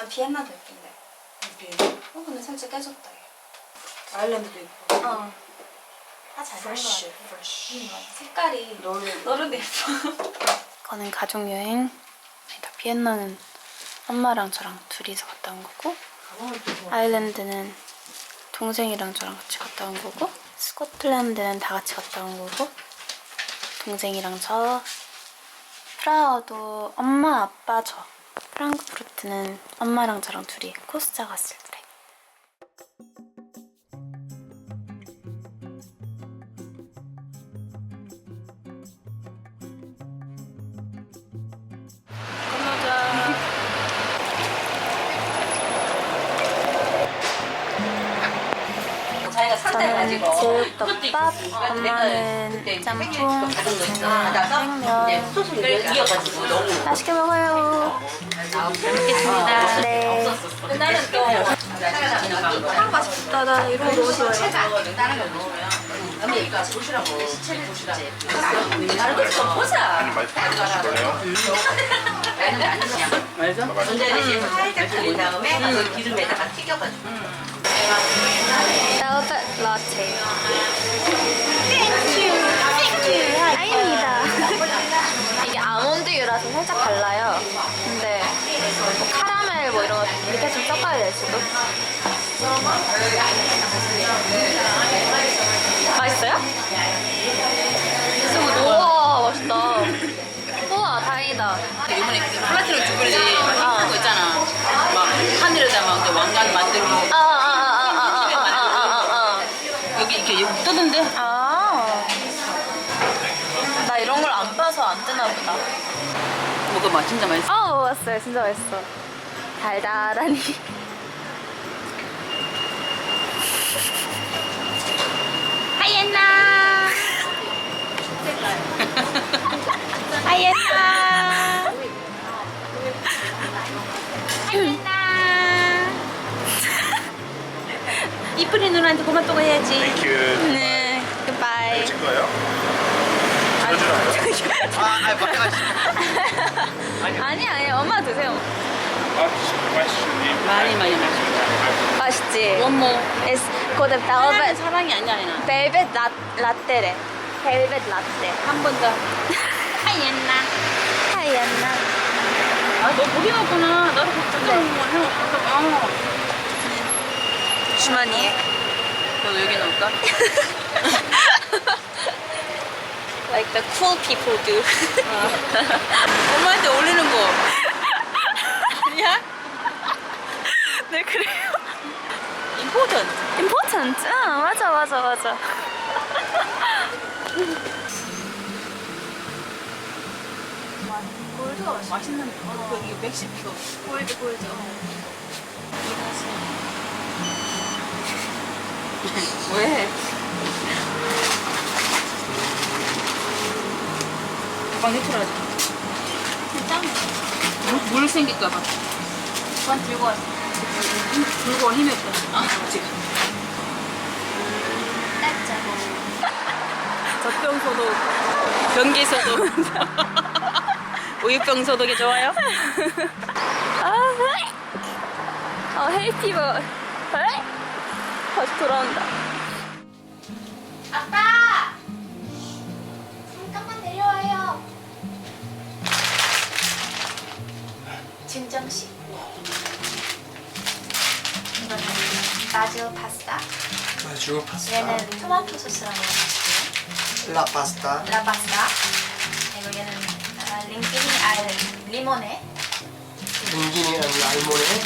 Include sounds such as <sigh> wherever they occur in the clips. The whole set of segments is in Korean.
난 비엔나도 예쁜데 이게 어 근데 살짝 깨졌다 얘 아일랜드도 예뻐. 어. 다잘 되는 것 프레쉬, 같아 프레쉬. 음, 맞아. 색깔이 너무 너른 예뻐 이거는 가족여행 아니다 비엔나는 엄마랑 저랑 둘이서 갔다 온 거고 가방을 또 좋아. 아일랜드는 동생이랑 저랑 같이 갔다 온 거고 스코틀랜드는 다 같이 갔다 온 거고 동생이랑 저 프라하도 엄마 아빠 저 프랑크푸르트는 엄마랑 저랑 둘이 코스자 갔을 때 저는 제육덮밥, 엄마는 짬뽕, 생면, 맛있게 먹어요. 먹겠습니다. 네. 아, 네. 그날은 또 아, 맛있다. 나 이런 거 너무 좋아해. 먼저 이제 음. 살짝 돌린 다음에 음. 기름에다가 튀겨가지고. 음. Velvet latte. 땡큐. 땡큐. 아닙니다. 이게 아몬드유라서 살짝 달라요. 근데 뭐 카라멜 뭐 이런 거 밑에 좀 섞어야 될 수도. 뜨나 보다. 먹어봐 진짜 맛있어. 아 먹었어요. 진짜 맛있어. 달달하니. 하이엔나. 하이엔나. 하이엔나. 이쁜이 누나한테 또 해야지. 땡큐. 네. 굿바이. 찍 거예요? 들어주나요? 아, 아, 맡겨가시죠. 아니 아니 엄마 드세요. 아, 맛있으니. 많이 많이 마셔. 맛있지. 원모. It's called 사랑이 velvet 사랑이 아니야 아니야. velvet 라, 라떼래. velvet 라떼. 한번 더. 하이엔나. 하이엔나. 아너 고기 먹구나. 나도 고기 좀 먹어. 어. 주머니에. 너도 여기 넣을까? Like the cool people do. <laughs> 엄마한테 올리는 거. 아니야? <laughs> 네 그래요. important. Important. 응 맞아 맞아 맞아. 골드가. 맛있는 거. 여기 멕시코. 골드 골드. <laughs> 왜? 가방 해출하지. 짱. 물, 물 생길까봐. 이건 들고 왔어. 들고 올 힘이 없다. 아, 지금. 젖병 소독, 변기 소독, 우유병 소독이 좋아요? <laughs> 아, 어, 헬티버. 에? 다시 돌아온다. 아빠! 진정식. 이거는 바질 파스타. Maggio pasta, 얘는 토마토 소스랑 먹어볼게요. la pasta, 라 파스타. 그리고 얘는 아, 링기니 알 리모네. linguine al limone,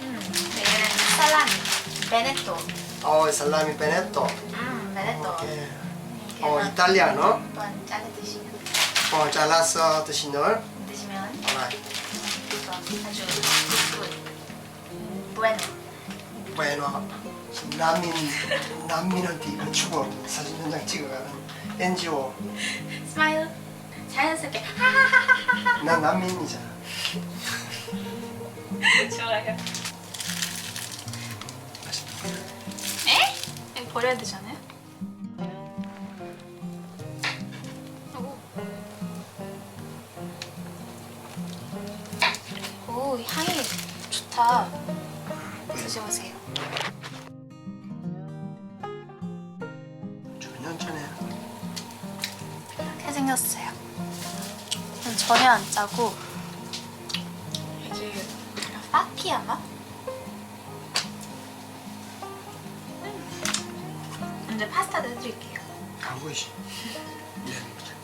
음, 얘는 살라미. 베네토. il salami penetto, 음, 베네토. 해서 italiano, 한번 짜게 드시면 o 잘라서 드시는 이거 아주 bueno. bueno, 난민, 난민한테 이거 주고 사진 한장 찍어가는 NGO, 스마일. 자연스럽게 하하하하하. 난 난민이잖아. 좋아요. 에? 버려야 되잖아요. 파스타 드셔보세요. 전혀 전에 이렇게 생겼어요. 음, 전혀 안 짜고 이게 파티아가? 이제 파스타도 해드릴게요. 안 보이시. 미안합니다.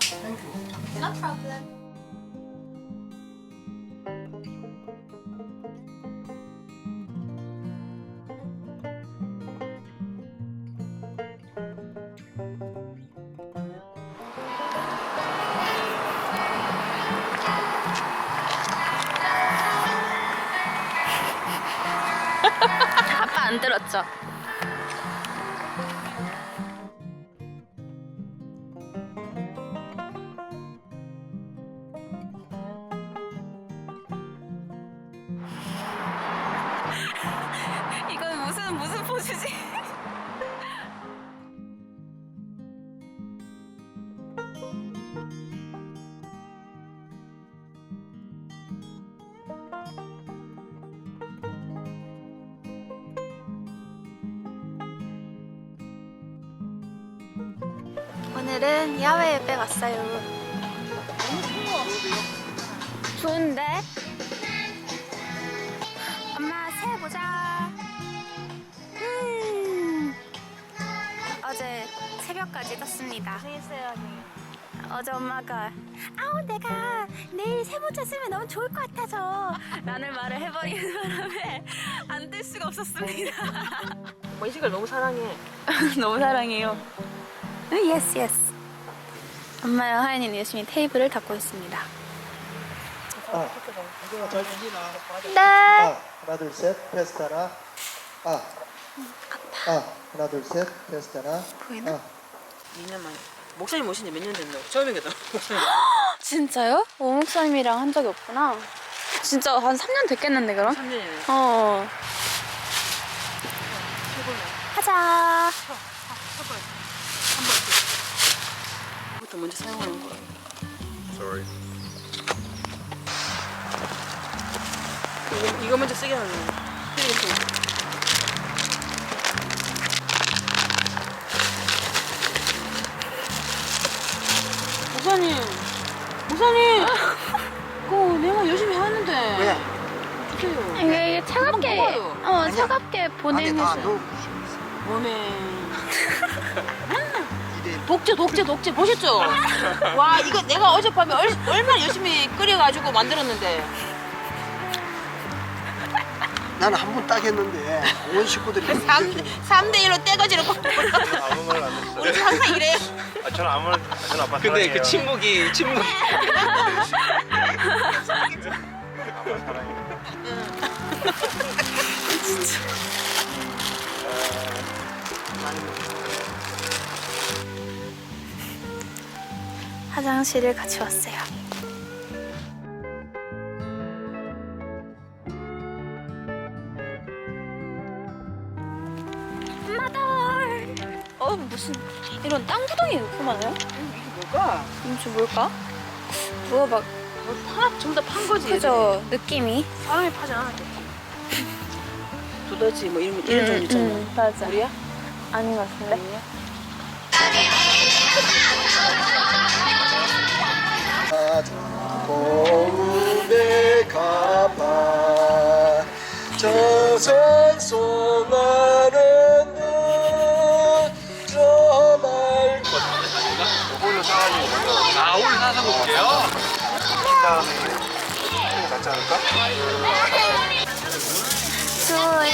땡큐. No problem. 안 들었죠? 오늘은 야외 예배 갔어요. 좋은데? 엄마 새해 보자. 음. 어제 새벽까지 떴습니다. 고생했어요, 어제 엄마가 아우 내가 내일 새 모자 쓰면 너무 좋을 것 같아서 라는 말을 해버리는 바람에 안 뜰 수가 없었습니다. 뭐, 이 시간 너무 사랑해. <laughs> 너무 사랑해요. 예스 예스. 엄마랑 하연이는 열심히 테이블을 닦고 있습니다. 아, 네. 아, 하나 둘 셋, 페스타라. 아, 아, 하나 둘 셋, 페스타라. 보이나? 아, 2년 만에. 목사님 오신 지 몇 년 됐나요? 처음이겠다. <gasps> 진짜요? 오 목사님이랑 한 적이 없구나. 진짜 한 3년 됐겠는데 그럼? 3년이네. 어. 하자. 부터 먼저 사용하는 거야. Sorry. 이거, 이거 먼저 쓰게 하는 거야. 목사님, 목사님, <laughs> 그거 내가 열심히 하는데. 왜? 주세요. 이게, 이게 차갑게, 먹어요. 어, 차갑게 보내면서. 몸에 <laughs> 독재, 독재, 독재 보셨죠? 와, 이거 내가 어젯밤에 얼, 얼마나 열심히 끓여가지고 만들었는데. 나는 한 번 딱 했는데 온 식구들이 3, 3대 1로 떼거지로 아무 말 안 했어요. 우리 집 항상 이래. 아, 저는 아무 말, 저는 아빠 근데 사랑해요. 그 침묵이 침묵이 아빠 사랑해요. 화장실을 같이 왔어요. 마덜. 어 무슨 이런 땅 구덩이 이렇게 많아요? 이게 뭘까? 이거 뭘까? 누가 막 뭐 파, 전부 다판 거지. 그죠 느낌이. 사람이 파지 않았겠지. 두더지 뭐 이런 이런 종류 있잖아. 음, 맞아. 우리야? 아닌 것 같은데. <laughs> 고운데 가봐 저선 소만은 눈저 말고 홀로 사가지고 아 오늘 사서 볼게요 다음에 낫지 않을까? 조이,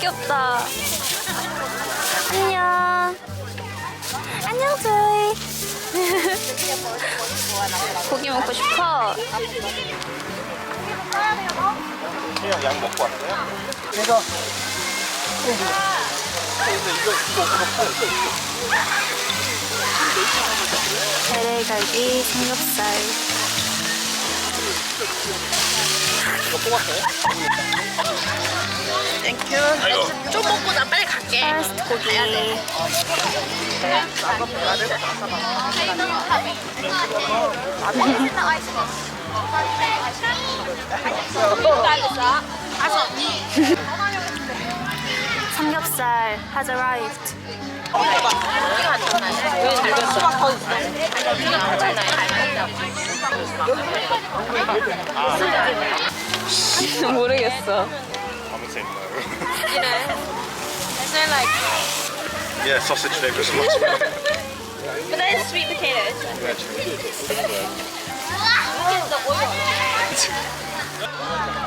귀엽다. 안녕. 안녕, 조이. <laughs> 고기 먹고 싶어. 그냥 약 먹고 왔어요? 내가 LA갈비 삼겹살. 좀 먹고 나 빨리 갈게. 퍼스트 고기. 삼겹살 has arrived. <laughs> 모르겠어. 아무 새 있나요? You know, is there like, Yeah, sausage flavor so much better. but then sweet potatoes.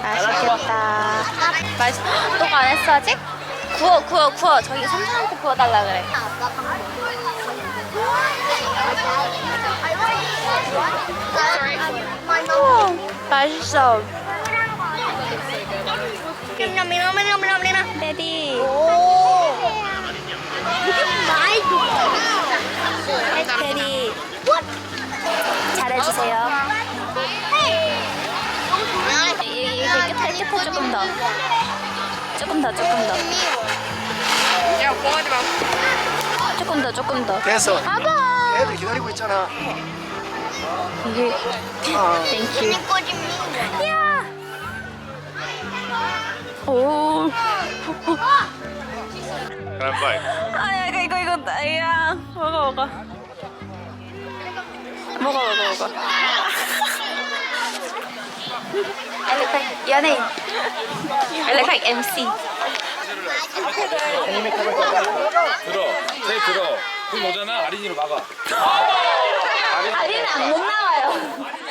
맛있겠다. 맛있. 너가 안 했어 아직? 구워 구워 구워. 저기 삼천원고 구워달라 그래. 오, 맛있어. 레디. 레디. 잘해주세요. 이- 이- 이게 끝에 끝에 조금 더. 조금 더 조금 더. 조금 더 조금 더. 됐어. 아빠. 애들 기다리고 있잖아. 이게 땡큐. 야. 오. I bite? 아 이거 이거 이거 야 먹어 먹어. 먹어 먹어 먹어. Like 연예인. Like MC. 들어. 새 들어. 그럼 오잖아. 아린이로 막아. 아리는 안못 나와요.